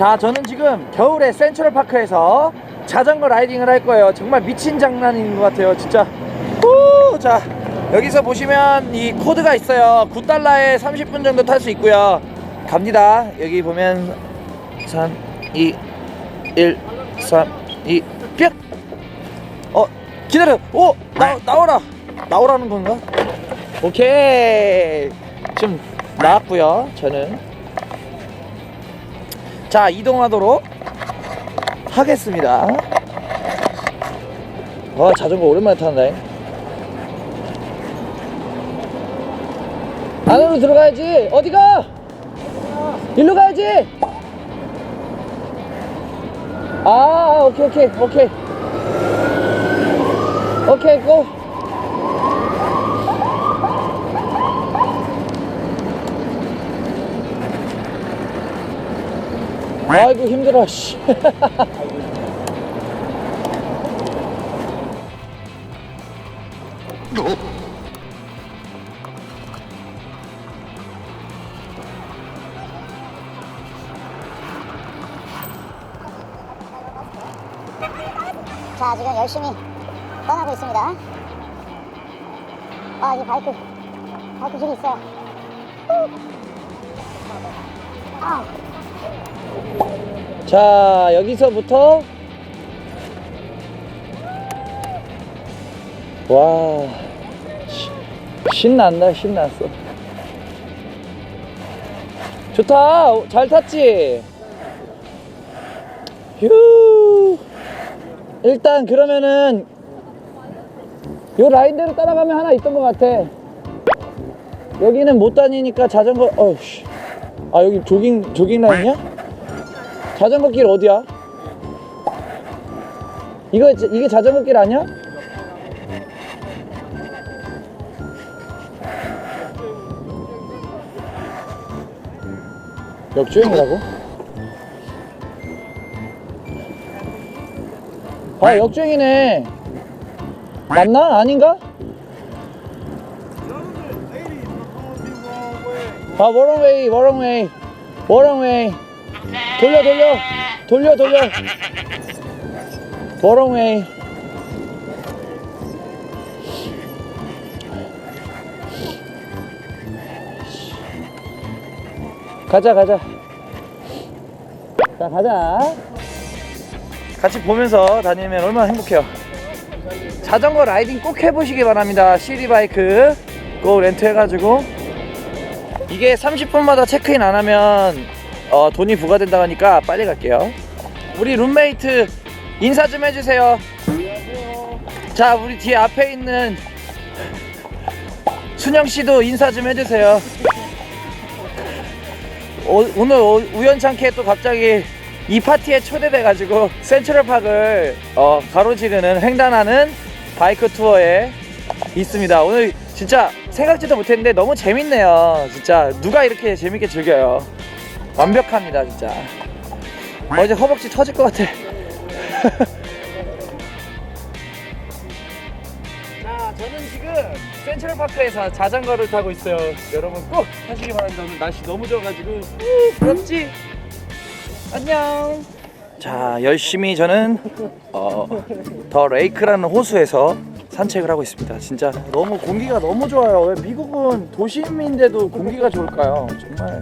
자, 저는 지금 겨울에 센트럴파크에서 자전거 라이딩을 할 거예요. 정말 미친 장난인 것 같아요. 진짜. 후! 자, 여기서 보시면 이 코드가 있어요. 9달러에 30분 정도 탈 수 있고요. 갑니다. 여기 보면 3, 2, 1, 3, 2, 뿅! 어, 기다려. 오! 나, 나오라. 나오라는 건가? 오케이. 좀 나왔고요. 저는. 자, 이동하도록 하겠습니다. 와, 자전거 오랜만에 타는데. 안으로 들어가야지. 어디 가? 일로 가야지. 아, 오케이, 오케이, 오케이. 오케이, 고. 아이고 힘들어 씨. 자, 지금 열심히 떠나고 있습니다. 아, 이 바이크, 바이크 길이 있어요. 아, 자 여기서부터. 와 시- 신난다 신났어. 좋다 잘 탔지? 휴. 일단 그러면은 요 라인대로 따라가면 하나 있던 것 같아. 여기는 못 다니니까 자전거 어우씨. 아 여기 조깅 조깅 라인이야? 자전거 길 어디야? 이거 이게 자전거 길 아니야? 역주행이라고? 아 역주행이네 맞나? 아닌가? 아 워런웨이 워런웨이 워런웨이 돌려 돌려. 돌려 돌려. 워런웨이 가자 가자. 자 가자. 같이 보면서 다니면 얼마나 행복해요. 자전거 라이딩 꼭 해보시기 바랍니다. 시리바이크. 그거 렌트 해가지고. 이게 30분마다 체크인 안 하면 어, 돈이 부과된다고 하니까 빨리 갈게요. 우리 룸메이트 인사 좀 해주세요. 자, 우리 뒤에 앞에 있는 순영 씨도 인사 좀 해주세요. 오, 오늘 오- 우연찮게 또 갑자기 이 파티에 초대돼가지고 센트럴파크를 어, 가로지르는 횡단하는 바이크 투어에 있습니다. 오늘 진짜 생각지도 못했는데 너무 재밌네요. 진짜 누가 이렇게 재밌게 즐겨요. 완벽합니다, 진짜. 어제 허벅지 터질 것 같아. 자, 저는 지금 센트럴파크에서 자전거를 타고 있어요. 여러분 꼭 타시기 바랍니다. 오늘 날씨 너무 좋아가지고 우, 부럽지? 안녕. 자, 열심히 저는 어, 더 레이크라는 호수에서 산책을 하고 있습니다. 진짜 너무 공기가 너무 좋아요. 왜 미국은 도심인데도 공기가 좋을까요? 정말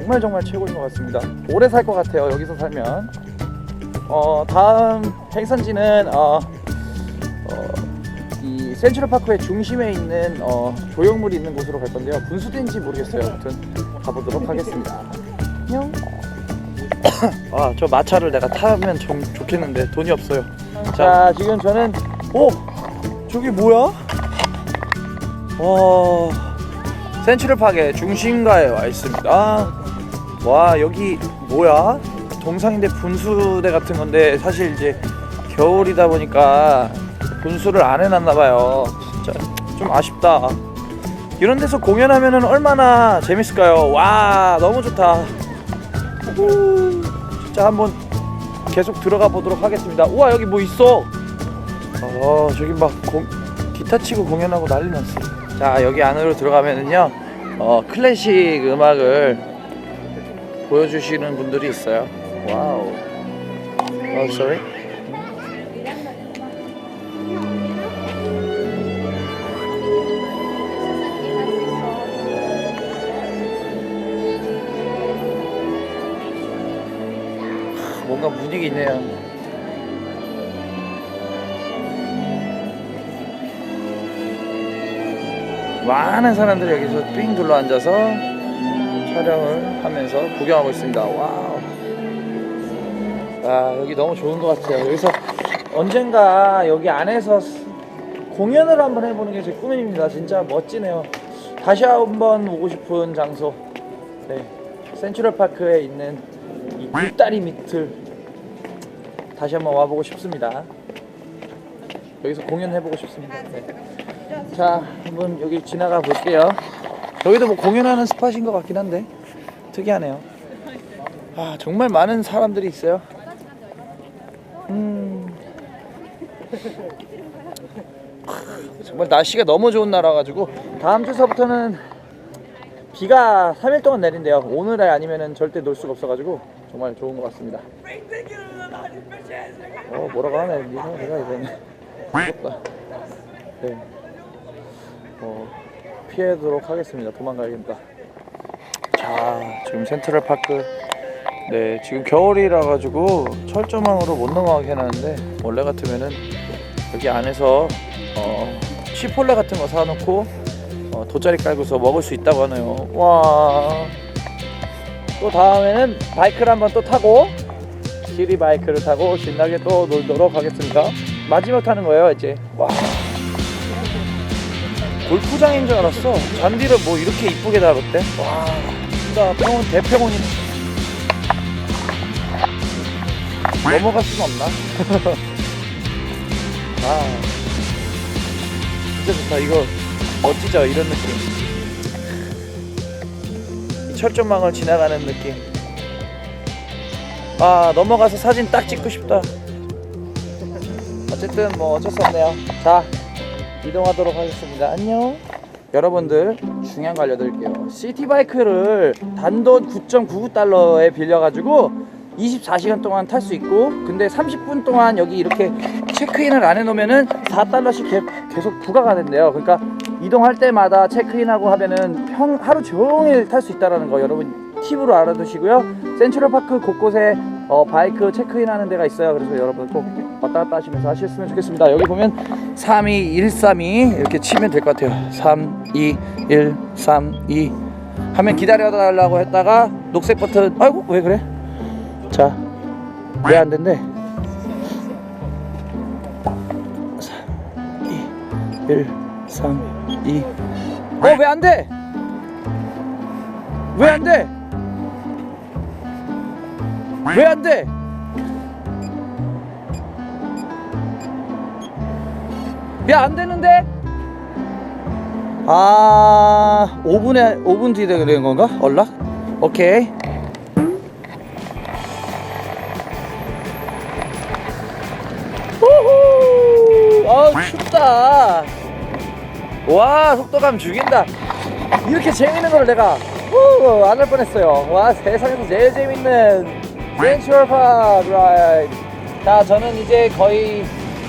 정말 정말 최고인 것 같습니다. 오래 살 것 같아요. 여기서 살면. 어, 다음 행선지는 어, 어, 이 센트럴파크의 중심에 있는 어, 조형물이 있는 곳으로 갈 건데요. 분수대인지 모르겠어요. 아무튼 가보도록 하겠습니다. 안녕. 아, 저 마차를 내가 타면 좀 좋겠는데 돈이 없어요. 자, 지금 저는 오, 저기 뭐야? 와, 센트럴파크의 중심가에 와 있습니다. 와, 여기 뭐야? 동상인데 분수대 같은 건데 사실 이제 겨울이다 보니까 분수를 안 해놨나 봐요. 진짜 좀 아쉽다. 이런 데서 공연하면은 얼마나 재밌을까요? 와, 너무 좋다. 우, 진짜 한번 계속 들어가 보도록 하겠습니다. 우와 여기 뭐 있어? 어 저기 막 공, 기타 치고 공연하고 난리 났어. 자 여기 안으로 들어가면은요 어 클래식 음악을 보여주시는 분들이 있어요. 와우. 어, sorry. 뭔가 분위기 있네요. 많은 사람들이 여기서 삥 둘러 앉아서 촬영을 하면서 구경하고 있습니다. 와우. 아, 여기 너무 좋은 것 같아요. 여기서 언젠가 여기 안에서 스- 공연을 한번 해보는 게 제 꿈입니다. 진짜 멋지네요. 다시 한번 오고 싶은 장소. 네. 센트럴 파크에 있는 이 굴다리 밑을 다시 한번 와보고 싶습니다. 여기서 공연해보고 싶습니다. 네. 자, 한번 여기 지나가 볼게요. 여기도 뭐 공연하는 스팟인 것 같긴 한데 특이하네요. 아, 정말 많은 사람들이 있어요. 음. 정말 날씨가 너무 좋은 날라 가지고 다음 주서부터는 비가 3일 동안 내린대요. 오늘에 아니면은 절대 놀 수가 없어 가지고 정말 좋은 것 같습니다. 어 뭐라고 하네 내가 이번에. 네. 어 피하도록 하겠습니다. 도망가야겠다. 자 지금 센트럴 파크 네 지금 겨울이라 가지고 철조망으로 못 넘어가게 해놨는데 원래 같으면은 여기 안에서 어 치폴레 같은 거 사놓고 어, 돗자리 깔고서 먹을 수 있다고 하네요. 와. 또 다음에는 바이크를 한번 또 타고 시리 바이크를 타고 신나게 또 놀도록 하겠습니다. 마지막 타는 거예요 이제. 와. 골프장인 줄 알았어. 잔디를 뭐 이렇게 이쁘게 달았대. 와. 진짜 평원 대평원이네. 넘어갈 수가 없나? 아. 진짜 좋다. 이거 멋지죠? 이런 느낌. 이 철조망을 지나가는 느낌. 아 넘어가서 사진 딱 찍고 싶다. 어쨌든 뭐 어쩔 수 없네요. 자 이동하도록 하겠습니다. 안녕. 여러분들 중요한 거 알려드릴게요. 시티바이크를 단돈 9.99달러에 빌려가지고 24시간 동안 탈 수 있고 근데 30분 동안 여기 이렇게 체크인을 안 해놓으면은 4달러씩 계속 부과가 된대요. 그러니까 이동할 때마다 체크인하고 하면은 평 하루 종일 탈 수 있다라는 거 여러분 팁으로 알아두시고요. 센트럴 파크 곳곳에 어, 바이크 체크인 하는 데가 있어요. 그래서 여러분 꼭 왔다 갔다 하시면서 하셨으면 좋겠습니다. 여기 보면 32132 이렇게 치면 될 것 같아요. 32132 하면 기다려달라고 했다가 녹색 버튼 아이고 왜 그래? 자 왜 안 된대? 3 2 1 3 2 어 왜 안 돼? 왜 안 돼? 왜 안 돼? 야, 안 되는데? 아, 5분에 5분 뒤에 되는 건가? 연락? 오케이. 우후! 어우, 춥다. 와, 속도감 죽인다. 이렇게 재밌는 걸 내가 안할 뻔했어요. 와 세상에서 제일 재밌는 센츄럴 파크 라이드. 자 저는 이제 거의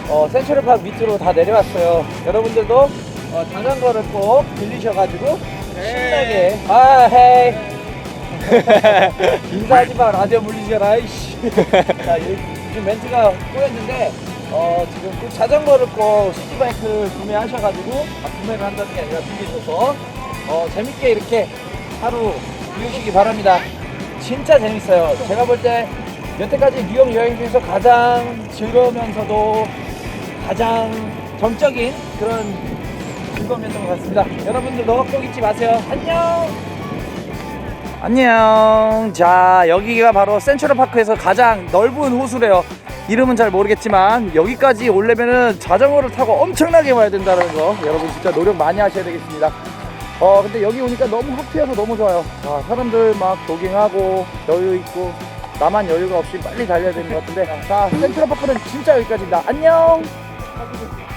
어, 센츄럴 파크 밑으로 다 내려왔어요. 여러분들도 어, 자전거를 꼭 빌리셔가지고 신나게 아 헤이 인사하지 마 라디오 물리셔라 이씨. 자 요- 요즘 멘트가 꼬였는데 어, 지금 꼭 자전거를 꼭 시티바이크 구매하셔가지고 아, 구매를 한다는 게 아니라 빌리셔서 어, 재밌게 이렇게 하루 이으시기 바랍니다. 진짜 재밌어요. 제가 볼 때 여태까지 뉴욕 여행 중에서 가장 즐거우면서도 가장 정적인 그런 즐거움이었던 것 같습니다. 여러분들도 꼭 잊지 마세요. 안녕! 안녕. 자, 여기가 바로 센트럴 파크에서 가장 넓은 호수래요. 이름은 잘 모르겠지만 여기까지 오려면은 자전거를 타고 엄청나게 와야 된다는 거 여러분 진짜 노력 많이 하셔야 되겠습니다. 어 근데 여기 오니까 너무 학피해서 너무 좋아요. 아, 사람들 막 조깅하고 여유 있고 나만 여유가 없이 빨리 달려야 되는 것 같은데 자 센트럴 파크는 진짜 여기까지입니다. 안녕. Thank you.